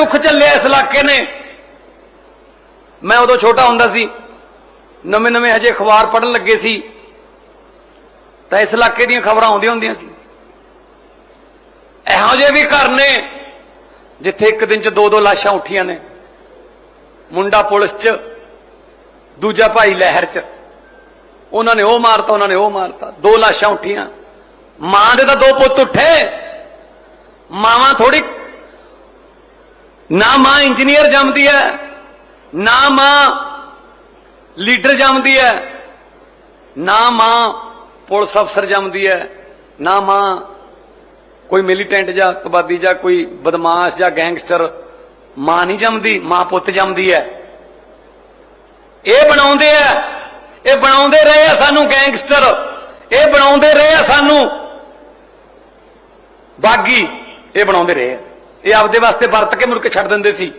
ਦੁੱਖ ਝੱਲਿਆ ਇਸ ਇਲਾਕੇ ਨੇ। ਮੈਂ ਉਦੋਂ ਛੋਟਾ ਹੁੰਦਾ ਸੀ, ਨਵੇਂ ਨਵੇਂ ਹਜੇ ਅਖਬਾਰ ਪੜ੍ਹਨ ਲੱਗੇ ਸੀ, ਤਾਂ ਇਸ ਇਲਾਕੇ ਦੀਆਂ ਖਬਰਾਂ ਆਉਂਦੀਆਂ ਹੁੰਦੀਆਂ ਸੀ। ਇਹੋ ਜਿਹੇ ਵੀ ਘਰ ਨੇ, ਜਿੱਥੇ ਇੱਕ ਦਿਨ ਚ ਦੋ ਦੋ ਲਾਸ਼ਾਂ ਉੱਠੀਆਂ ਨੇ। ਮੁੰਡਾ ਪੁਲਿਸ ਚ, ਦੂਜਾ ਭਾਈ ਲਹਿਰ ਚ। ਉਹਨਾਂ ਨੇ ਉਹ ਮਾਰਤਾ, ਉਹਨਾਂ ਨੇ ਉਹ ਮਾਰਤਾ। ਦੋ ਲਾਸ਼ਾਂ ਉੱਠੀਆਂ। ਮਾਂ ਦੇ ਤਾਂ ਦੋ ਪੁੱਤ ਉੱਠੇ। ਮਾਵਾਂ ਥੋੜੀ ਨਾ ਮਾਂ ਇੰਜੀਨੀਅਰ ਜੰਮਦੀ ਹੈ ਨਾ ਮਾਂ ਲੀਡਰ ਜੰਮਦੀ ਹੈ ਨਾ ਮਾਂ ਪੁਲਿਸ ਅਫਸਰ ਜੰਮਦੀ ਹੈ ਨਾ ਮਾਂ ਕੋਈ ਮਿਲੀਟੈਂਟ ਜਾਂ ਤਬਾਦੀ ਜਾਂ ਕੋਈ ਬਦਮਾਸ਼ ਜਾਂ ਗੈਂਗਸਟਰ, ਮਾਂ ਨਹੀਂ ਜੰਮਦੀ, ਮਾਂ ਪੁੱਤ ਜੰਮਦੀ ਹੈ ਇਹ ਬਣਾਉਂਦੇ ਆ ਇਹ ਬਣਾਉਂਦੇ ਰਹੇ ਆ ਸਾਨੂੰ ਗੈਂਗਸਟਰ, ਇਹ ਬਣਾਉਂਦੇ ਰਹੇ ਆ ਸਾਨੂੰ ਬਾਗੀ, ਇਹ ਬਣਾਉਂਦੇ ਰਹੇ ਆ। ਇਹ ਆਪਦੇ ਵਾਸਤੇ ਵਰਤ ਕੇ ਮੁੜ ਕੇ ਛੱਡ ਦਿੰਦੇ ਸੀ।